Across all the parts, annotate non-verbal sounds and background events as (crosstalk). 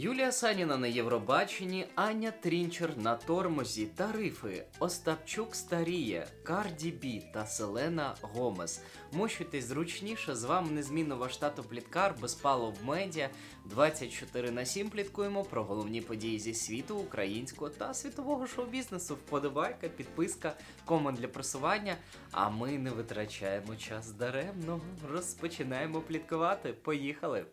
Юлія Саніна на Євробаченні, Аня Трінчер на тормозі, тарифи, Остапчук старіє, Карді Бі та Селена Гомес. Мощуйтесь зручніше. З вами незмінно ваш тато Пліткар, Безпалов Медіа. 24 на 7 пліткуємо про головні події зі світу, українського та світового шоу-бізнесу. Вподобайка, підписка, комент для просування. А ми не витрачаємо час даремно. Розпочинаємо пліткувати. Поїхали!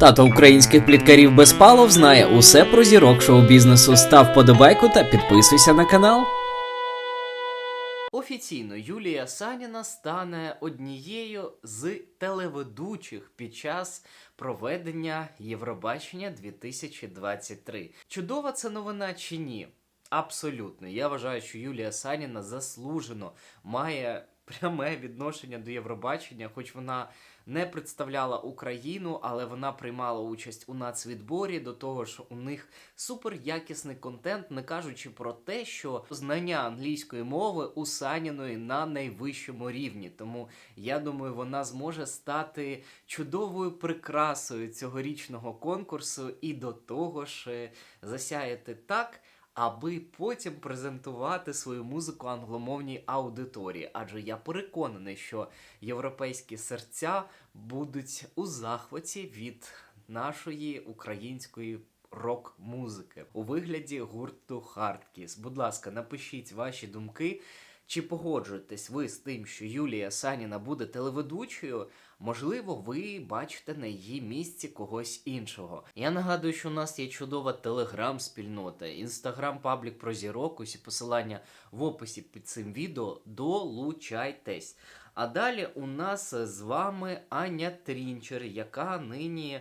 Тато українських пліткарів Безпалов знає усе про зірок шоу-бізнесу. Став подобайку та підписуйся на канал. Офіційно Юлія Саніна стане однією з телеведучих під час проведення Євробачення 2023. Чудова це новина чи ні? Абсолютно. Я вважаю, що Юлія Саніна заслужено має пряме відношення до Євробачення, хоч вона не представляла Україну, але вона приймала участь у нацвідборі. До того ж, у них супер якісний контент, не кажучи про те, що знання англійської мови у на найвищому рівні. Тому я думаю, вона зможе стати чудовою прикрасою цьогорічного конкурсу і до того ж е, засяяти так. Аби потім презентувати свою музику англомовній аудиторії, адже я переконаний, що європейські серця будуть у захваті від нашої української рок-музики у вигляді гурту Хардкіс. Будь ласка, напишіть ваші думки. Чи погоджуєтесь ви з тим, що Юлія Саніна буде телеведучою? Можливо, ви бачите на її місці когось іншого. Я нагадую, що у нас є чудова телеграм-спільнота, інстаграм-паблік про зірок, усі посилання в описі під цим відео. Долучайтесь. А далі у нас з вами Аня Трінчер, яка нині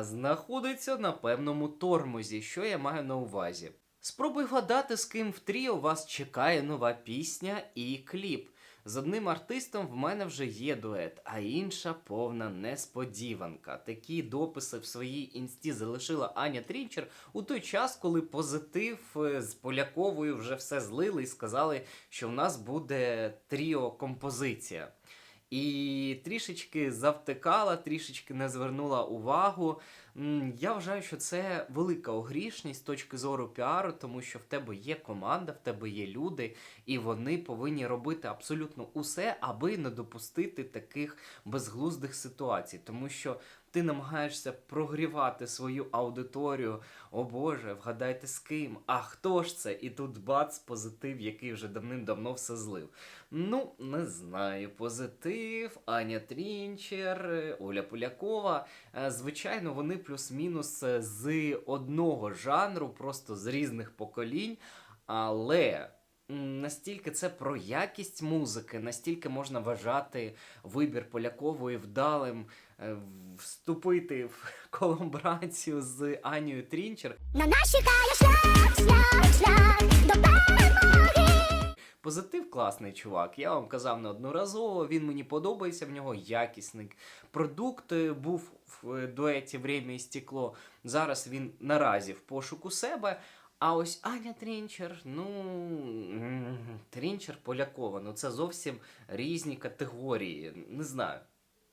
знаходиться на певному тормозі. Що я маю на увазі? Спробуй вгадати, з ким в тріо вас чекає нова пісня і кліп. З одним артистом в мене вже є дует, а інша повна несподіванка. Такі дописи в своїй інсті залишила Аня Трінчер у той час, коли позитив е, з Поляковою вже все злили і сказали, що в нас буде тріо композиція. І трішечки завтикала, трішечки не звернула увагу. Я вважаю, що це велика огрішність з точки зору піару, тому що в тебе є команда, в тебе є люди, і вони повинні робити абсолютно усе, аби не допустити таких безглуздих ситуацій. Тому що ти намагаєшся прогрівати свою аудиторію. О Боже, вгадайте з ким? А хто ж це? І тут бац, позитив, який вже давним-давно все злив. Ну, не знаю, позитив, Аня Трінчер, е, Оля Полякова. Е, Звичайно, вони плюс-мінус е, з одного жанру, просто з різних поколінь. Але настільки це про якість музики, настільки можна вважати вибір Полякової вдалим е, вступити в (laughs) колаборацію з Анією Трінчер. На нас шлях, шлях, шлях до. Позитив класний чувак. Я вам казав неодноразово. Він мені подобається. В нього якісний продукт е, був в е, дуеті «Время і стекло. Зараз він наразі в пошуку себе. А ось Аня Трінчер, ну Трінчер Полякова. Ну це зовсім різні категорії. Не знаю.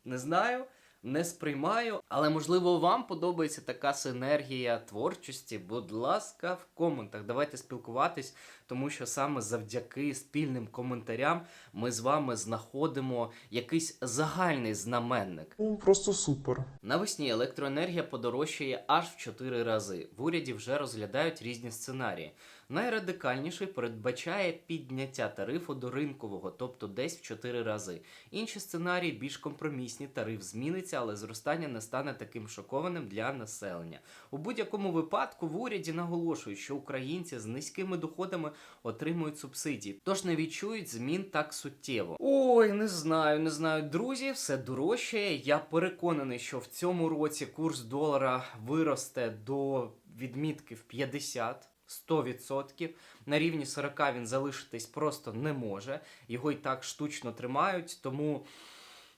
Не знаю. Не сприймаю, але можливо вам подобається така синергія творчості. Будь ласка, в коментах давайте спілкуватись, тому що саме завдяки спільним коментарям ми з вами знаходимо якийсь загальний знаменник. Ну, просто супер. Навесні електроенергія подорожчає аж в 4 рази. В уряді вже розглядають різні сценарії. Найрадикальніший передбачає підняття тарифу до ринкового, тобто десь в 4 рази. Інші сценарії більш компромісні, тариф зміниться, але зростання не стане таким шокованим для населення. У будь-якому випадку в уряді наголошують, що українці з низькими доходами отримують субсидії, тож не відчують змін так суттєво. Ой, не знаю, не знаю, друзі, все дорожчає. Я переконаний, що в цьому році курс долара виросте до відмітки в 50. 100%. На рівні 40 він залишитись просто не може. Його і так штучно тримають, тому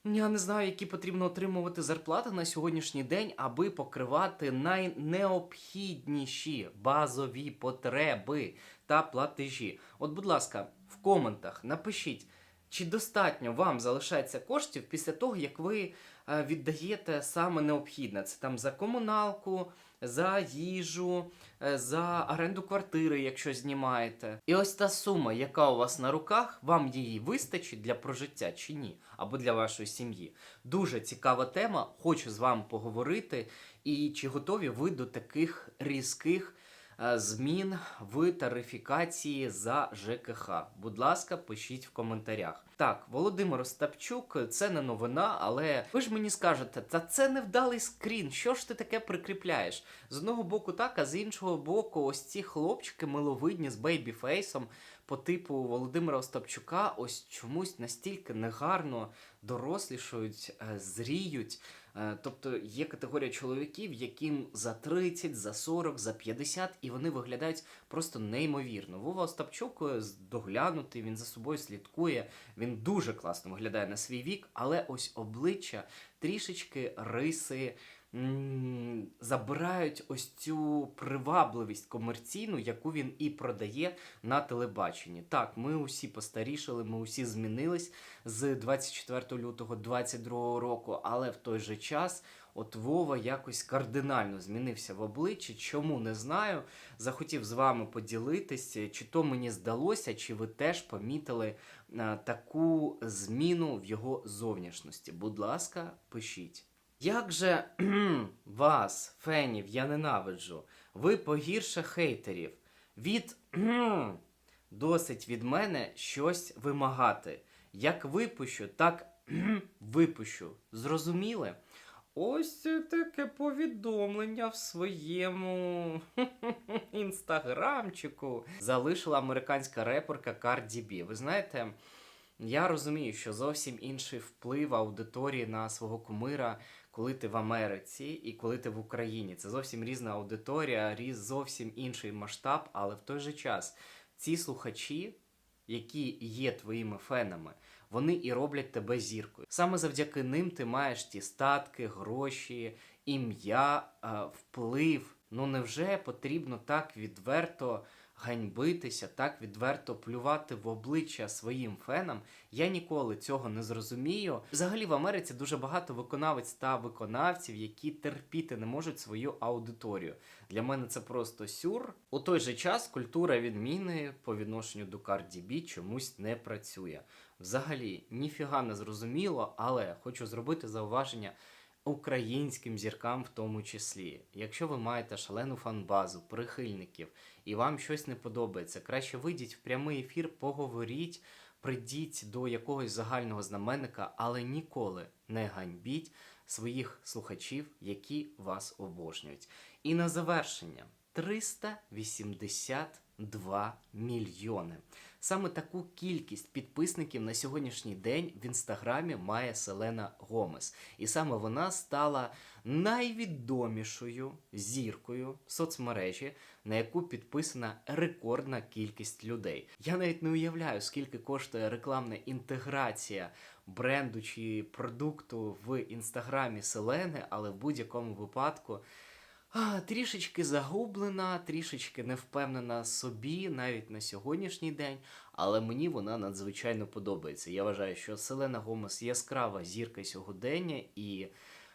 я не знаю, які потрібно отримувати зарплати на сьогоднішній день, аби покривати найнеобхідніші базові потреби та платежі. От, будь ласка, в коментах напишіть, чи достатньо вам залишається коштів після того, як ви віддаєте саме необхідне. Це там за комуналку, за їжу, е, за оренду квартири, якщо знімаєте. І ось та сума, яка у вас на руках, вам її вистачить для прожиття чи ні, або для вашої сім'ї. Дуже цікава тема. Хочу з вами поговорити. І чи готові ви до таких різких е, змін в тарифікації за ЖКХ? Будь ласка, пишіть в коментарях. Так, Володимир Остапчук, це не новина, але ви ж мені скажете, та це невдалий скрін. Що ж ти таке прикріпляєш? З одного боку так, а з іншого боку, ось ці хлопчики миловидні з бейбіфейсом по типу Володимира Остапчука, ось чомусь настільки негарно дорослішають, е, зріють. Е, Тобто є категорія чоловіків, яким за 30, за 40, за 50, і вони виглядають просто неймовірно. Вова Остапчук е, доглянутий, він за собою слідкує, він дуже класно виглядає на свій вік, але ось обличчя, трішечки риси. Забирають ось цю привабливість комерційну, яку він і продає на телебаченні. Так, ми усі постарішали, ми усі змінились з 24 лютого 22 року, але в той же час от Вова якось кардинально змінився в обличчі. Чому не знаю. Захотів з вами поділитися, чи то мені здалося, чи ви теж помітили е, таку зміну в його зовнішності. Будь ласка, пишіть. Як же (clears throat) вас, фенів, я ненавиджу. Ви погірше хейтерів. Від (clears throat) досить від мене щось вимагати. Як випущу, так (clears throat) випущу. Зрозуміли? Ось таке повідомлення в своєму (laughs) інстаграмчику залишила американська реперка Cardi B. Ви знаєте, я розумію, що зовсім інший вплив аудиторії на свого кумира, коли ти в Америці і коли ти в Україні. Це зовсім різна аудиторія, різ зовсім інший масштаб, але в той же час ці слухачі, які є твоїми фенами, вони і роблять тебе зіркою. Саме завдяки ним ти маєш ті статки, гроші, ім'я, е, вплив. Ну невже потрібно так відверто ганьбитися, так відверто плювати в обличчя своїм фенам? Я ніколи цього не зрозумію. Взагалі в Америці дуже багато виконавець та виконавців, які терпіти не можуть свою аудиторію. Для мене це просто сюр. У той же час культура відміни по відношенню до Cardi B чомусь не працює. Взагалі, ніфіга не зрозуміло, але хочу зробити зауваження українським зіркам в тому числі. Якщо ви маєте шалену фанбазу, прихильників, і вам щось не подобається, краще вийдіть в прямий ефір, поговоріть, прийдіть до якогось загального знаменника, але ніколи не ганьбіть своїх слухачів, які вас обожнюють. І на завершення 382 мільйони. Саме таку кількість підписників на сьогоднішній день в інстаграмі має Селена Гомес. І саме вона стала найвідомішою зіркою соцмережі, на яку підписана рекордна кількість людей. Я навіть не уявляю, скільки коштує рекламна інтеграція бренду чи продукту в інстаграмі Селени, але в будь-якому випадку. Трішечки загублена, трішечки не впевнена собі навіть на сьогоднішній день, але мені вона надзвичайно подобається. Я вважаю, що Селена Гомес яскрава зірка сьогодення, і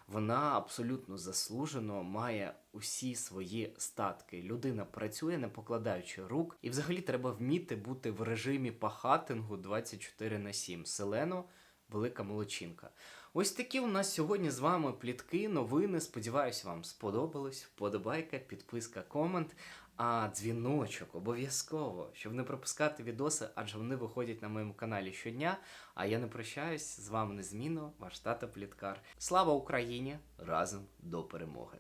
вона абсолютно заслужено має усі свої статки. Людина працює, не покладаючи рук, і взагалі треба вміти бути в режимі пахатингу 24 на 7. Селено велика молодчинка. Ось такі у нас сьогодні з вами плітки, новини. Сподіваюсь, вам сподобалось. Вподобайка, підписка, комент. А дзвіночок обов'язково, щоб не пропускати відоси, адже вони виходять на моєму каналі щодня. А я не прощаюсь з вами незмінно, ваш тата Пліткар. Слава Україні! Разом до перемоги!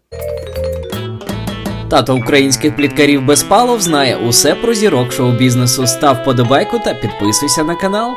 Тато українських пліткарів без палов знає усе про зірок шоу-бізнесу. Став подобайку та підписуйся на канал.